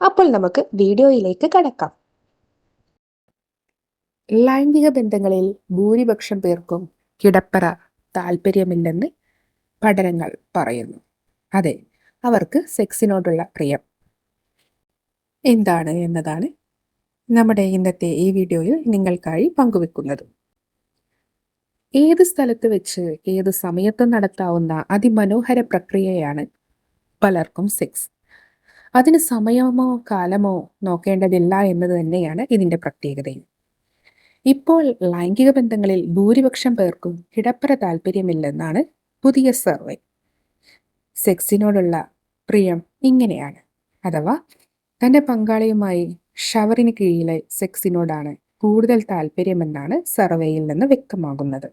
അപ്പോൾ നമുക്ക് വീഡിയോയിലേക്ക് കടക്കാം. ലൈംഗിക ബന്ധങ്ങളിൽ ഭൂരിപക്ഷം പേർക്കും കിടപ്പറ താല്പര്യമില്ലെന്ന് പഠനങ്ങൾ പറയുന്നു. അതെ അവർക്ക് സെക്സിനോടുള്ള പ്രിയം. എന്താണ് എന്നതാണ് നമ്മുടെ ഇന്നത്തെ ഈ വീഡിയോയിൽ നിങ്ങൾക്കായി പങ്കുവെക്കുന്നത്. ഏത് സ്ഥലത്ത് വെച്ച് ഏത് സമയത്തും നടത്താവുന്ന അതിമനോഹര പ്രക്രിയയാണ് പലർക്കും സെക്സ്. അതിന് സമയമോ കാലമോ നോക്കേണ്ടതില്ല എന്നത് തന്നെയാണ് ഇതിന്റെ പ്രത്യേകതയും. ഇപ്പോൾ ലൈംഗിക ബന്ധങ്ങളിൽ ഭൂരിപക്ഷം പേർക്കും കിടപ്പറ താല്പര്യമില്ലെന്നാണ് പുതിയ സർവേ. സെക്സിനോടുള്ള പ്രിയം ഇങ്ങനെയാണ്. അഥവാ തന്റെ പങ്കാളിയുമായി ഷവറിന് കീഴിലെ സെക്സിനോടാണ് കൂടുതൽ താല്പര്യമെന്നാണ് സർവേയിൽ നിന്ന് വ്യക്തമാകുന്നത്.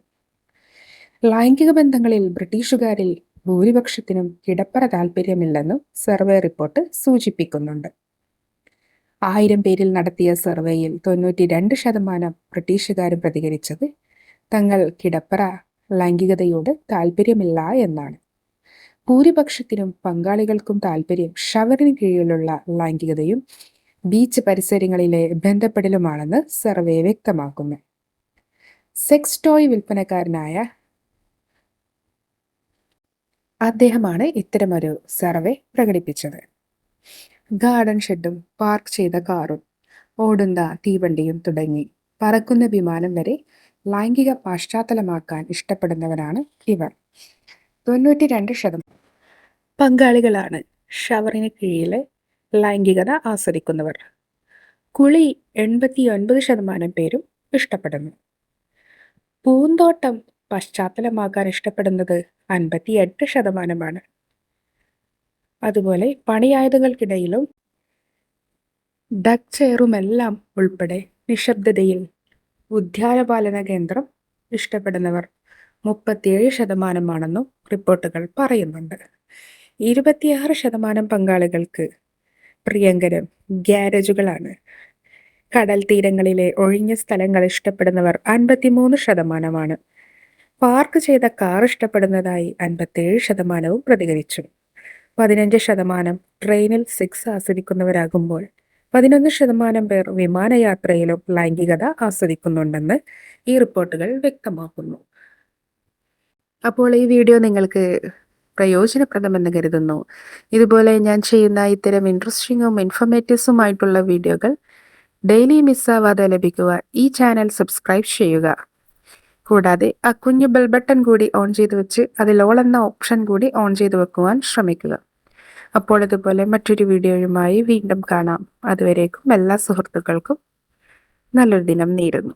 ലൈംഗിക ബന്ധങ്ങളിൽ ബ്രിട്ടീഷുകാരിൽ ഭൂരിപക്ഷത്തിനും കിടപ്പറ താല്പര്യമില്ലെന്നും സർവേ റിപ്പോർട്ട് സൂചിപ്പിക്കുന്നുണ്ട്. ആയിരം പേരിൽ നടത്തിയ സർവേയിൽ തൊണ്ണൂറ്റി രണ്ട് ശതമാനം ബ്രിട്ടീഷുകാരും പ്രതികരിച്ചത് തങ്ങൾ കിടപ്പറ ലൈംഗികതയോട് താല്പര്യമില്ല എന്നാണ്. ഭൂരിപക്ഷത്തിനും പങ്കാളികൾക്കും താല്പര്യം ഷവറിന് കീഴിലുള്ള ലൈംഗികതയും ബീച്ച് പരിസരങ്ങളിലെ ബന്ധപ്പെടലുമാണെന്ന് സർവേ വ്യക്തമാക്കുന്നു. സെക്സ് ടോയ് വിൽപ്പനക്കാരനായ അദ്ദേഹമാണ് ഇത്തരമൊരു സർവേ പ്രകടിപ്പിച്ചത്. ഗാർഡൻ ഷെഡും പാർക്ക് ചെയ്ത കാറും ഓടുന്ന തീവണ്ടിയും തുടങ്ങി പറക്കുന്ന വിമാനം വരെ ലൈംഗിക പാശ്ചാത്തലമാക്കാൻ ഇഷ്ടപ്പെടുന്നവരാണ് ഇവർ. തൊണ്ണൂറ്റി രണ്ട് ശതമാനം പങ്കാളികളാണ് ഷവറിന് കീഴിലെ ലൈംഗികത ആസ്വദിക്കുന്നവർ. കുളി എൺപത്തി ഒൻപത് ശതമാനം പേരും ഇഷ്ടപ്പെടുന്നു. പൂന്തോട്ടം പശ്ചാത്തലമാകാൻ ഇഷ്ടപ്പെടുന്നത് എട്ട് ശതമാനമാണ്. അതുപോലെ പണിയായുധങ്ങൾക്കിടയിലും ഡക് ചെയറുമെല്ലാം ഉൾപ്പെടെ നിശബ്ദതയിൽ ഉദ്യാനപാലന കേന്ദ്രം ഇഷ്ടപ്പെടുന്നവർ മുപ്പത്തിയേഴ് ശതമാനമാണെന്നും റിപ്പോർട്ടുകൾ പറയുന്നുണ്ട്. ഇരുപത്തിയാറ് ശതമാനം പങ്കാളികൾക്ക് പ്രിയങ്കരം ഗ്യാരേജുകളാണ്. കടൽ തീരങ്ങളിലെ ഒഴിഞ്ഞ സ്ഥലങ്ങൾ ഇഷ്ടപ്പെടുന്നവർ അൻപത്തിമൂന്ന് ശതമാനമാണ്. പാർക്ക് ചെയ്ത കാർ ഇഷ്ടപ്പെടുന്നതായി അൻപത്തേഴ് ശതമാനവും പ്രതികരിച്ചു. പതിനഞ്ച് ശതമാനം ട്രെയിനിൽ സെക്സ് ആസ്വദിക്കുന്നവരാകുമ്പോൾ പതിനൊന്ന് ശതമാനം പേർ വിമാനയാത്രയിലും ലൈംഗികത ആസ്വദിക്കുന്നുണ്ടെന്ന് ഈ റിപ്പോർട്ടുകൾ വ്യക്തമാക്കുന്നു. അപ്പോൾ ഈ വീഡിയോ നിങ്ങൾക്ക് പ്രയോജനപ്രദമെന്ന് കരുതുന്നു. ഇതുപോലെ ഞാൻ ചെയ്യുന്ന ഇത്തരം ഇൻട്രസ്റ്റിങ്ങും ഇൻഫർമേറ്റീവ്സുമായിട്ടുള്ള വീഡിയോകൾ ഡെയിലി മിസ്സാവാതെ ലഭിക്കുക ഈ ചാനൽ സബ്സ്ക്രൈബ് ചെയ്യുക. കൂടാതെ ആ കുഞ്ഞു ബെൽ ബട്ടൺ കൂടി ഓൺ ചെയ്ത് വെച്ച് അതിൽ ഓൾ എന്ന ഓപ്ഷൻ കൂടി ഓൺ ചെയ്ത് വെക്കുവാൻ ശ്രമിക്കുക. അപ്പോൾ ഇതുപോലെ മറ്റൊരു വീഡിയോയുമായി വീണ്ടും കാണാം. അതുവരേക്കും എല്ലാ സുഹൃത്തുക്കൾക്കും നല്ലൊരു ദിനം നേരുന്നു.